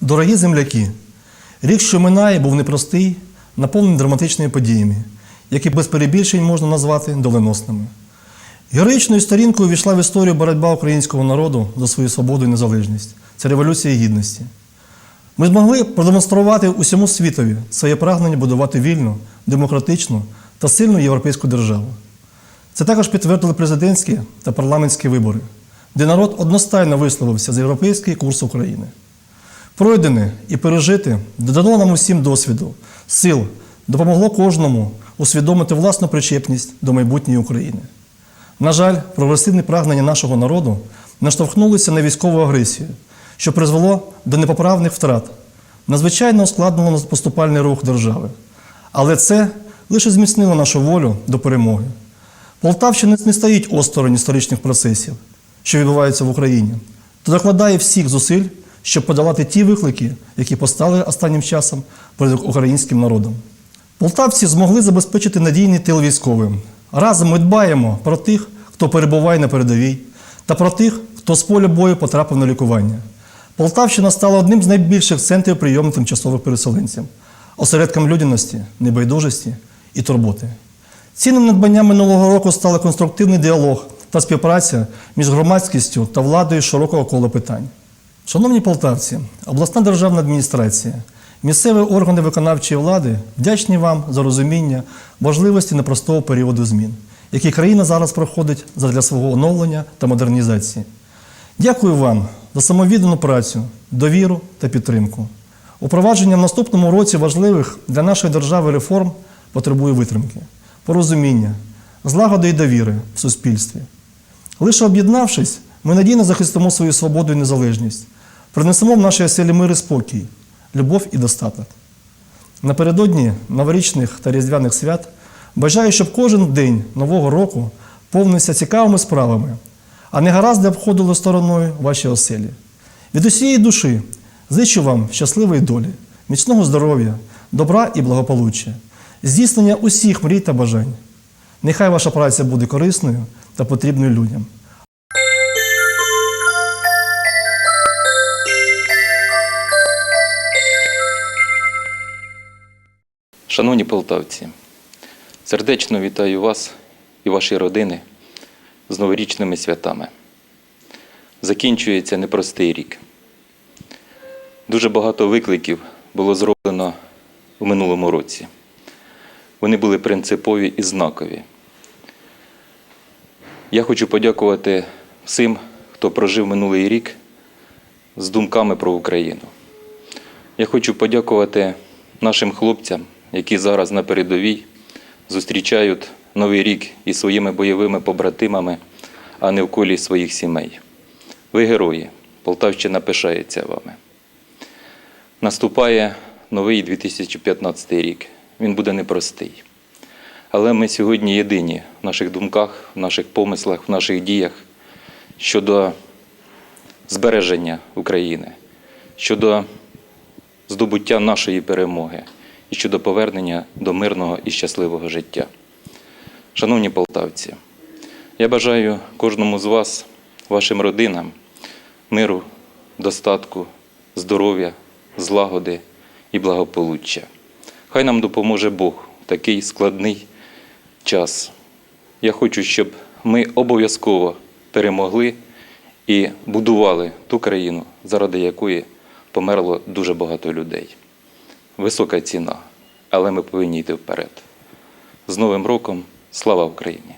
Дорогі земляки, рік, що минає, був непростий, наповнений драматичними подіями, які без перебільшень можна назвати доленосними. Героїчною сторінкою війшла в історію боротьба українського народу за свою свободу і незалежність. Це революція гідності. Ми змогли продемонструвати усьому світові своє прагнення будувати вільну, демократичну та сильну європейську державу. Це також підтвердили президентські та парламентські вибори, де народ одностайно висловився за європейський курс України. Пройдене і пережити додало нам усім досвіду, сил, допомогло кожному усвідомити власну причепність до майбутньої України. На жаль, прогресивні прагнення нашого народу наштовхнулися на військову агресію, що призвело до непоправних втрат, надзвичайно ускладнило поступальний рух держави. Але це лише зміцнило нашу волю до перемоги. Полтавщина не стоїть осторонь історичних процесів, що відбуваються в Україні, то докладає всіх зусиль, щоб подолати ті виклики, які постали останнім часом перед українським народом. Полтавці змогли забезпечити надійний тил військовим. Разом ми дбаємо про тих, хто перебуває на передовій, та про тих, хто з поля бою потрапив на лікування. Полтавщина стала одним з найбільших центрів прийому тимчасових переселенців, осередком людяності, небайдужості і турботи. Цінним надбанням минулого року стали конструктивний діалог та співпраця між громадськістю та владою широкого кола питань. Шановні полтавці, обласна державна адміністрація, місцеві органи виконавчої влади вдячні вам за розуміння важливості непростого періоду змін, який країна зараз проходить задля свого оновлення та модернізації. Дякую вам за самовіддану працю, довіру та підтримку. Упровадження в наступному році важливих для нашої держави реформ потребує витримки, порозуміння, злагоди і довіри в суспільстві. Лише об'єднавшись, ми надійно захистимо свою свободу і незалежність, принесемо в нашій оселі мир і спокій, любов і достаток. Напередодні новорічних та різдвяних свят бажаю, щоб кожен день нового року повнився цікавими справами, а не гаразди обходили стороною ваші оселі. Від усієї душі зичу вам щасливої долі, міцного здоров'я, добра і благополуччя, здійснення усіх мрій та бажань. Нехай ваша праця буде корисною та потрібною людям. Шановні полтавці, сердечно вітаю вас і ваші родини з новорічними святами. Закінчується непростий рік. Дуже багато викликів було зроблено у минулому році. Вони були принципові і знакові. Я хочу подякувати всім, хто прожив минулий рік з думками про Україну. Я хочу подякувати нашим хлопцям, які зараз на передовій зустрічають новий рік із своїми бойовими побратимами, а не в колі своїх сімей. Ви герої, Полтавщина пишається вами. Наступає новий 2015 рік. Він буде непростий. Але ми сьогодні єдині в наших думках, в наших помислах, в наших діях щодо збереження України, щодо здобуття нашої перемоги і щодо повернення до мирного і щасливого життя. Шановні полтавці, я бажаю кожному з вас, вашим родинам, миру, достатку, здоров'я, злагоди і благополуччя. Хай нам допоможе Бог в такий складний час. Я хочу, щоб ми обов'язково перемогли і будували ту країну, заради якої померло дуже багато людей. Висока ціна, але ми повинні йти вперед. З Новим роком! Слава Україні!